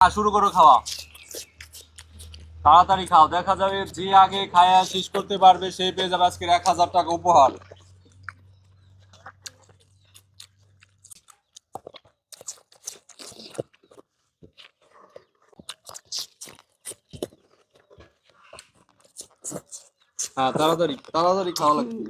শুরু করো খাওয়া। তাড়াতাড়ি খাও। দেখা যাবে যে আগে খায়া শেষ করতে পারবে সেই পেয়ে যাবে আজকের এক হাজার টাকা উপহার। হ্যাঁ তাড়াতাড়ি তাড়াতাড়ি খাওয়া লাগবে।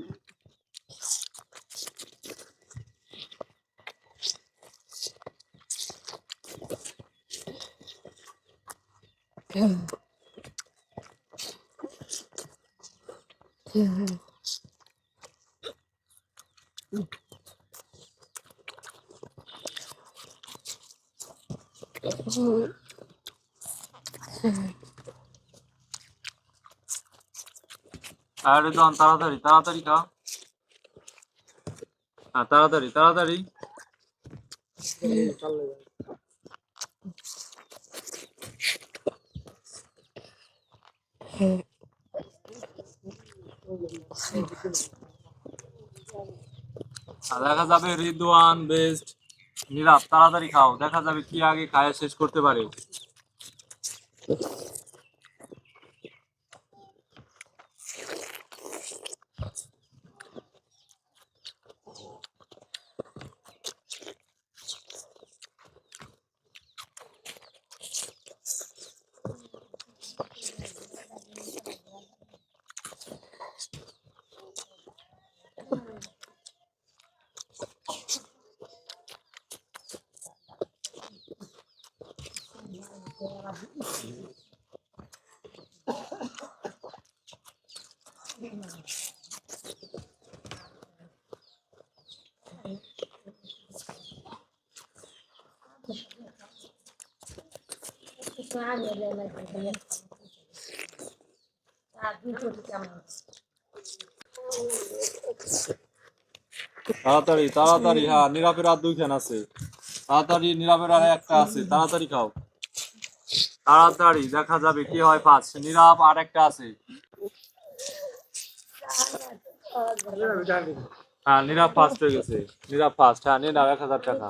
আরে দন তাড়াতাড়ি তাড়াতাড়ি খাও হ্যাঁ তাড়াতাড়ি তাড়াতাড়ি দেখা যাবে রিদওয়ান, বেস্ট। নীরব তাড়াতাড়ি খাও। দেখা যাবে কি আগে খায় শেষ করতে পারে। তাড়াতাড়ি তাড়াতাড়ি হ্যাঁ নীরবের আর দুইখান আছে। তাড়াতাড়ি নীরবের আর একটা আছে। তাড়াতাড়ি খাও। তাড়াতাড়ি, দেখা যাবে কি হয় পাঁচ নীরব আর একটা আছে। হ্যাঁ নীরব ফার্স্ট হয়ে গেছে। নীরব ফার্স্ট হ্যাঁ নীরব এক হাজার টাকা।